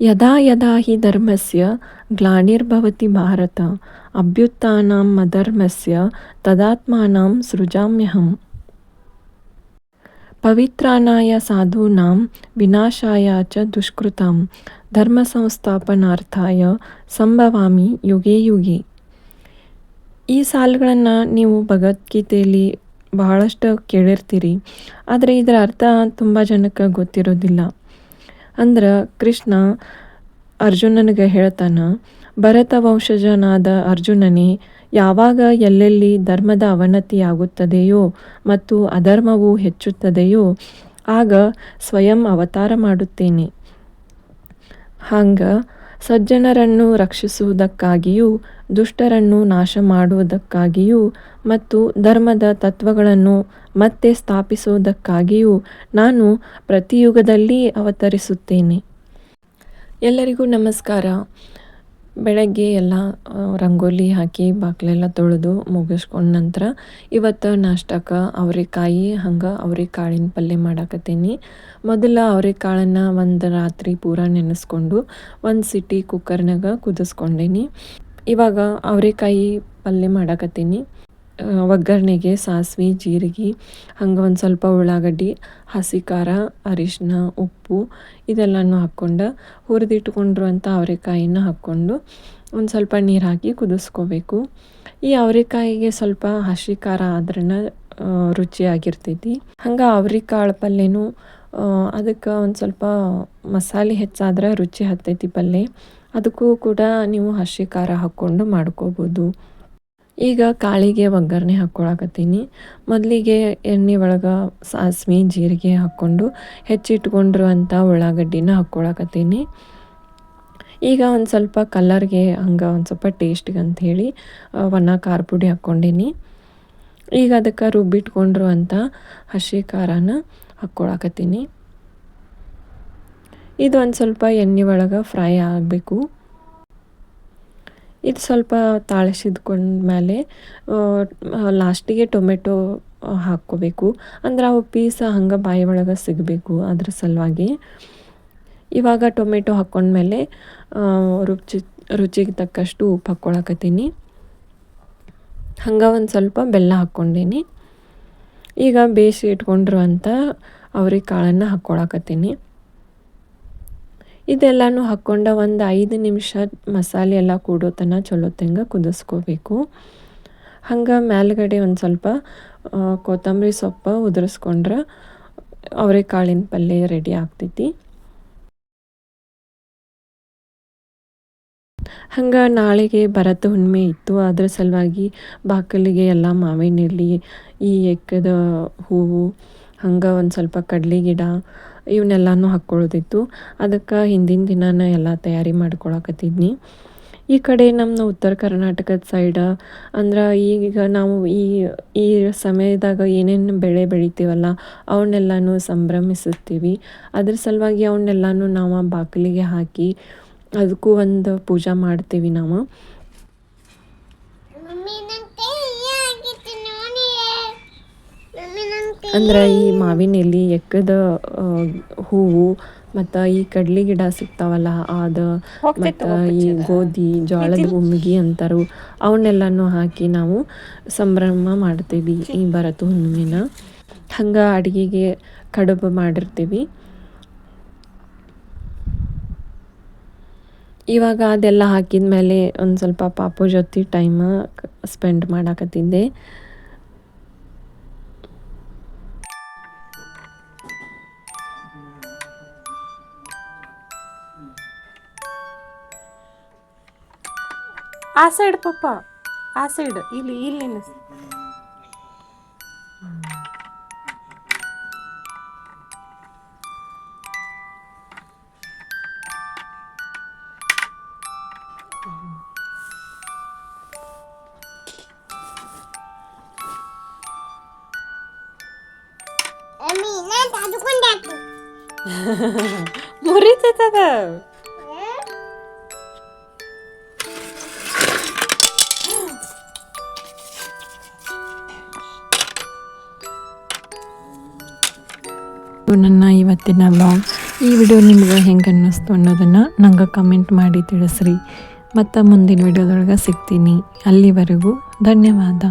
ಯದಾ ಯದಾ ಹಿ ಧರ್ಮಸ್ಯ ಗ್ಲಾನಿರ್ಭವತಿ ಭಾರತ ಅಭ್ಯುತ್ಥಾನಂ ಅಧರ್ಮಸ್ಯ ತದಾತ್ಮಾನಂ ಸೃಜಾಮ್ಯಹಂ ಪವಿತ್ರಾನಾಯ ಸಾಧೂನಾಂ ವಿನಾಶಾಯ ಚ ದುಷ್ಕೃತಾಂ ಧರ್ಮ ಸಂಸ್ಥಾಪನಾರ್ಥಾಯ ಸಂಭವಾಮಿ ಯುಗೆ ಯುಗೆ ಈ ಸಾಲುಗಳನ್ನು ನೀವು ಭಗವದ್ಗೀತೆಯಲ್ಲಿ ಬಹಳಷ್ಟು ಕೇಳಿರ್ತೀರಿ, ಆದರೆ ಇದರ ಅರ್ಥ ತುಂಬ ಜನಕ್ಕೆ ಗೊತ್ತಿರೋದಿಲ್ಲ. ಅಂದ್ರೆ ಕೃಷ್ಣ ಅರ್ಜುನನಿಗೆ ಹೇಳ್ತಾನ, ಭರತ ವಂಶಜನಾದ ಅರ್ಜುನನೇ, ಯಾವಾಗ ಎಲ್ಲೆಲ್ಲಿ ಧರ್ಮದ ಅವನತಿಯಾಗುತ್ತದೆಯೋ ಮತ್ತು ಅಧರ್ಮವು ಹೆಚ್ಚುತ್ತದೆಯೋ, ಆಗ ಸ್ವಯಂ ಅವತಾರ ಮಾಡುತ್ತೇನೆ. ಹಂಗೆ ಸಜ್ಜನರನ್ನು ರಕ್ಷಿಸುವುದಕ್ಕಾಗಿಯೂ, ದುಷ್ಟರನ್ನು ನಾಶ ಮಾಡುವುದಕ್ಕಾಗಿಯೂ ಮತ್ತು ಧರ್ಮದ ತತ್ವಗಳನ್ನು ಮತ್ತೆ ಸ್ಥಾಪಿಸುವುದಕ್ಕಾಗಿಯೂ ನಾನು ಪ್ರತಿಯುಗದಲ್ಲಿ ಅವತರಿಸುತ್ತೇನೆ. ಎಲ್ಲರಿಗೂ ನಮಸ್ಕಾರ. ಬೆಳಗ್ಗೆ ಎಲ್ಲ ರಂಗೋಲಿ ಹಾಕಿ ಬಾಗಿಲೆಲ್ಲ ತೊಳೆದು ಮುಗಿಸ್ಕೊಂಡ ನಂತರ ಇವತ್ತು ನಾಷ್ಟಕ್ಕೆ ಅವರೆಕಾಯಿ ಹಂಗೆ ಅವರೆಕಾಳಿನ ಪಲ್ಯ ಮಾಡಾಕತ್ತೀನಿ. ಮೊದಲು ಅವರೆಕಾಳನ್ನು ಒಂದು ರಾತ್ರಿ ಪೂರ ನೆನೆಸ್ಕೊಂಡು ಒಂದು ಸಿಟಿ ಕುಕ್ಕರ್ನಾಗ ಕುದಿಸ್ಕೊಂಡೇನಿ. ಇವಾಗ ಅವರೆಕಾಯಿ ಪಲ್ಯ ಮಾಡಾಕತ್ತೀನಿ. ಒಗ್ಗರಣೆಗೆ ಸಾಸಿವೆ, ಜೀರಿಗೆ, ಹಂಗೆ ಒಂದು ಸ್ವಲ್ಪ ಉಳ್ಳಾಗಡ್ಡಿ, ಹಸಿ ಖಾರ ಅರಿಶಿನ ಉಪ್ಪು ಇದೆಲ್ಲನೂ ಹಾಕ್ಕೊಂಡು ಹುರಿದಿಟ್ಕೊಂಡಿರುವಂಥ ಅವರೆಕಾಯಿನ ಹಾಕ್ಕೊಂಡು ಒಂದು ಸ್ವಲ್ಪ ನೀರು ಹಾಕಿ ಕುದಿಸ್ಕೋಬೇಕು. ಈ ಅವರೆಕಾಯಿಗೆ ಸ್ವಲ್ಪ ಹಸಿ ಖಾರ ಆದ್ರೂ ರುಚಿಯಾಗಿರ್ತೈತಿ. ಹಂಗೆ ಅವ್ರೆಕಾಳು ಪಲ್ಯನೂ ಅದಕ್ಕೆ ಒಂದು ಸ್ವಲ್ಪ ಮಸಾಲೆ ಹೆಚ್ಚಾದ್ರೆ ರುಚಿ ಹತ್ತೈತಿ ಪಲ್ಯ. ಅದಕ್ಕೂ ಕೂಡ ನೀವು ಹಸಿ ಖಾರ ಹಾಕ್ಕೊಂಡು ಮಾಡ್ಕೋಬೋದು. ಈಗ ಕಾಳಿಗೆ ಒಗ್ಗರಣೆ ಹಾಕ್ಕೊಳಕತ್ತೀನಿ. ಮೊದಲಿಗೆ ಎಣ್ಣೆ ಒಳಗೆ ಸಾಸ್ವೆ, ಜೀರಿಗೆ ಹಾಕ್ಕೊಂಡು ಹೆಚ್ಚಿಟ್ಕೊಂಡಿರುವಂಥ ಉಳ್ಳಾಗಡ್ಡಿನ ಹಾಕ್ಕೊಳಕತ್ತೀನಿ. ಈಗ ಒಂದು ಸ್ವಲ್ಪ ಕಲರ್ಗೆ ಹಂಗೆ ಒಂದು ಸ್ವಲ್ಪ ಟೇಸ್ಟಿಗೆ ಅಂಥೇಳಿ ಒಣ ಖಾರ ಪುಡಿ ಹಾಕ್ಕೊಂಡೀನಿ. ಈಗ ಅದಕ್ಕೆ ರುಬ್ಬಿಟ್ಕೊಂಡಿರುವಂಥ ಹಸಿ ಖಾರನ ಹಾಕ್ಕೊಳಕತ್ತೀನಿ. ಇದು ಒಂದು ಸ್ವಲ್ಪ ಎಣ್ಣೆ ಒಳಗೆ ಫ್ರೈ ಆಗಬೇಕು. ಇದು ಸ್ವಲ್ಪ ತಾಳಿಸಿದ್ಕೊಂಡ್ಮೇಲೆ ಲಾಸ್ಟಿಗೆ ಟೊಮೆಟೊ ಹಾಕ್ಕೋಬೇಕು. ಅಂದ್ರೆ ಅವು ಪೀಸ ಹಂಗೆ ಬಾಯಿ ಒಳಗೆ ಸಿಗಬೇಕು ಅದ್ರ ಸಲುವಾಗಿ. ಇವಾಗ ಟೊಮೆಟೊ ಹಾಕ್ಕೊಂಡ್ಮೇಲೆ ರುಚಿ, ರುಚಿಗೆ ತಕ್ಕಷ್ಟು ಉಪ್ಪು ಹಾಕ್ಕೊಳಕತ್ತೀನಿ ಹಂಗೆ ಒಂದು ಸ್ವಲ್ಪ ಬೆಲ್ಲ ಹಾಕ್ಕೊಂಡೇನಿ ಈಗ ಬೇಯಿಸಿ ಇಟ್ಕೊಂಡಿರುವಂಥ ಅವ್ರಿಗೆ ಕಾಳನ್ನು ಹಾಕ್ಕೊಳಕತ್ತೀನಿ ಇದೆಲ್ಲನೂ ಹಾಕ್ಕೊಂಡ ಒಂದು ಐದು ನಿಮಿಷ ಮಸಾಲೆ ಎಲ್ಲ ಕೂಡೋ ತನಕ ಕುದಿಸ್ಕೊಬೇಕು ತಂಗ ಕುದಿಸ್ಕೋಬೇಕು. ಹಂಗೆ ಮೇಲ್ಗಡೆ ಒಂದು ಸ್ವಲ್ಪ ಕೊತ್ತಂಬರಿ ಸೊಪ್ಪು ಉದುರಿಸ್ಕೊಂಡ್ರೆ ಅವರೆಕಾಳಿನ ಪಲ್ಯ ರೆಡಿ ಆಗ್ತೈತಿ. ಹಂಗೆ ನಾಳೆಗೆ ಭರತ ಹುಣ್ಣಿಮೆ ಇತ್ತು, ಅದ್ರ ಸಲುವಾಗಿ ಬಾಕಲಿಗೆ ಎಲ್ಲ ಮಾವಿನ ಎಲೆ ಈ ಎಕ್ಕದ ಹೂವು ಹಂಗೆ ಒಂದು ಸ್ವಲ್ಪ ಕಡ್ಲೆ ಗಿಡ ಇವನ್ನೆಲ್ಲನೂ ಹಾಕ್ಕೊಳ್ಳೋದಿತ್ತು. ಅದಕ್ಕೆ ಹಿಂದಿನ ದಿನನೇ ಎಲ್ಲ ತಯಾರಿ ಮಾಡ್ಕೊಳಕತ್ತಿದ್ನಿ. ಈ ಕಡೆ ನಮ್ಮ ಉತ್ತರ ಕರ್ನಾಟಕದ ಸೈಡ, ಅಂದ್ರೆ ಈಗ ನಾವು ಈ ಈ ಸಮಯದಾಗ ಏನೇನು ಬೆಳೆ ಬೆಳಿತೀವಲ್ಲ ಅವನ್ನೆಲ್ಲನೂ ಸಂಭ್ರಮಿಸುತ್ತೀವಿ. ಅದ್ರ ಸಲುವಾಗಿ ಅವನ್ನೆಲ್ಲನೂ ನಾವು ಬಾಗಿಲಿಗೆ ಹಾಕಿ ಅದಕ್ಕೂ ಒಂದು ಪೂಜೆ ಮಾಡ್ತೀವಿ ನಾವು. ಅಂದ್ರೆ ಈ ಮಾವಿನ ಎಲೆ ಎಕ್ಕದ ಹೂವು ಮತ್ತು ಈ ಕಡ್ಲಿ ಗಿಡ ಸಿಗ್ತಾವಲ್ಲ ಅದ ಮತ್ತು ಈ ಗೋಧಿ ಜೋಳದ ಉಮ್ಗಿ ಅಂತಾರು ಅವನ್ನೆಲ್ಲನೂ ಹಾಕಿ ನಾವು ಸಂಭ್ರಮ ಮಾಡ್ತೀವಿ ಈ ಭರತ ಹುಣ್ಣಿಮೆನ. ಹಂಗೆ ಅಡುಗೆಗೆ ಕಡುಬು ಮಾಡಿರ್ತೀವಿ. ಇವಾಗ ಅದೆಲ್ಲ ಹಾಕಿದ ಮೇಲೆ ಒಂದು ಸ್ವಲ್ಪ ಪಾಪು ಜೊತೆ ಟೈಮ್ ಸ್ಪೆಂಡ್ ಮಾಡಾಕತ್ತಿದ್ದೆ. ಆ ಸೈಡ್ ಪಪ್ಪ ಆ ಸೈಡ್ ಇಲ್ಲಿ ಇಲ್ಲಿ ಮುರಿತದ ನನ್ನ ಇವತ್ತಿನ ಬ್ಲಾಗ್ ಈ ವಿಡಿಯೋ ನಿಮ್ಗೆ ಹೆಂಗೆ ಅನ್ನಿಸ್ತು ಅನ್ನೋದನ್ನು ನಂಗೆ ಕಮೆಂಟ್ ಮಾಡಿ ತಿಳಿಸ್ರಿ. ಮತ್ತು ಮುಂದಿನ ವಿಡಿಯೋದೊಳಗೆ ಸಿಗ್ತೀನಿ. ಅಲ್ಲಿವರೆಗೂ ಧನ್ಯವಾದ.